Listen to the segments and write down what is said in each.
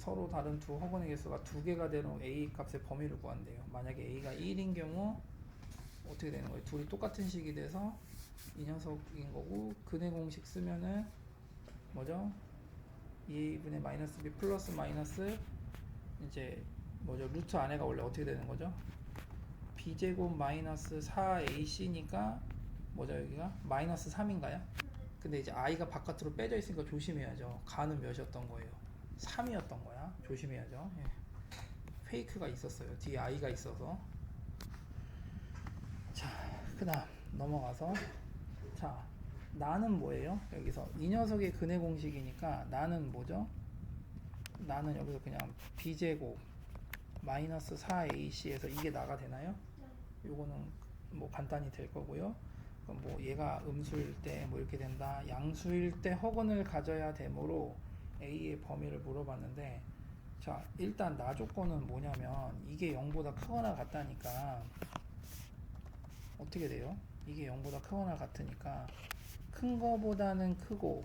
서로 다른 두 허근의 개수가 두 개가 되는 a 값의 범위를 구한대요. 만약에 a가 1인 경우 어떻게 되는 거예요? 둘이 똑같은 식이 돼서 이 녀석인 거고 근의 공식 쓰면은 뭐죠? 2분의 마이너스 b 플러스 마이너스 이제 뭐죠? 루트 안에가 원래 어떻게 되는 거죠? b제곱 마이너스 4ac니까 뭐죠 여기가? 마이너스 3인가요? 근데 이제 i가 바깥으로 빼져 있으니까 조심해야죠. 가는 몇이었던 거예요? 3이었던 거야. 조심해야죠. 예. 페이크가 있었어요. 뒤에 i가 있어서. 자, 그 다음 넘어가서 자, 나는 뭐예요? 여기서 이 녀석의 근의 공식이니까 나는 뭐죠? 나는 여기서 그냥 b제곱 마이너스 4ac에서 이게 나가 되나요? 요거는 뭐 간단히 될 거고요. 그럼 뭐 얘가 음수일 때 뭐 이렇게 된다. 양수일 때 허근을 가져야 되므로 a의 범위를 물어봤는데 자 일단 나 조건은 뭐냐면 이게 0보다 크거나 같다니까 어떻게 돼요? 이게 0보다 크거나 같으니까 큰 거보다는 크고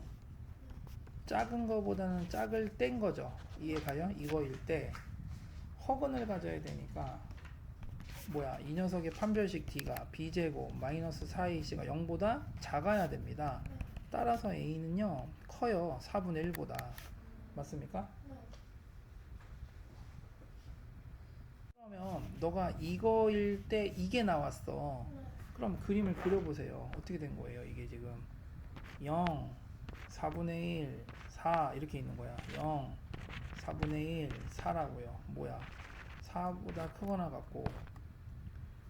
작은 거보다는 작을 땐 거죠. 이해가요? 이거일 때 허근을 가져야 되니까 뭐야 이 녀석의 판별식 d가 b제곱 마이너스 4ac가 0보다 작아야 됩니다. 따라서 a는요 커요 4분의 1보다 맞습니까? 그러면 너가 이거일 때 이게 나왔어. 그럼 그림을 그려보세요. 어떻게 된 거예요? 이게 지금 0, 4분의 1, 4 이렇게 있는 거야. 0, 4분의 1, 4라고요. 뭐야? 4보다 크거나 같고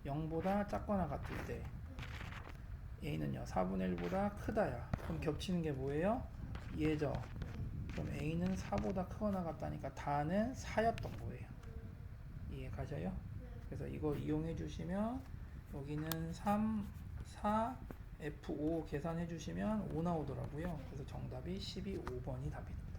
0보다 작거나 같을 때 A는요 4분의 1보다 크다야. 그럼 겹치는 게 뭐예요? 얘죠. 그럼 A는 4보다 크거나 같다니까 다는 4였던 거예요. 이해 가셔요? 그래서 이거 이용해 주시면 여기는 3, 4, F5 계산해 주시면 5 나오더라고요. 그래서 정답이 12, 5번이 답이다.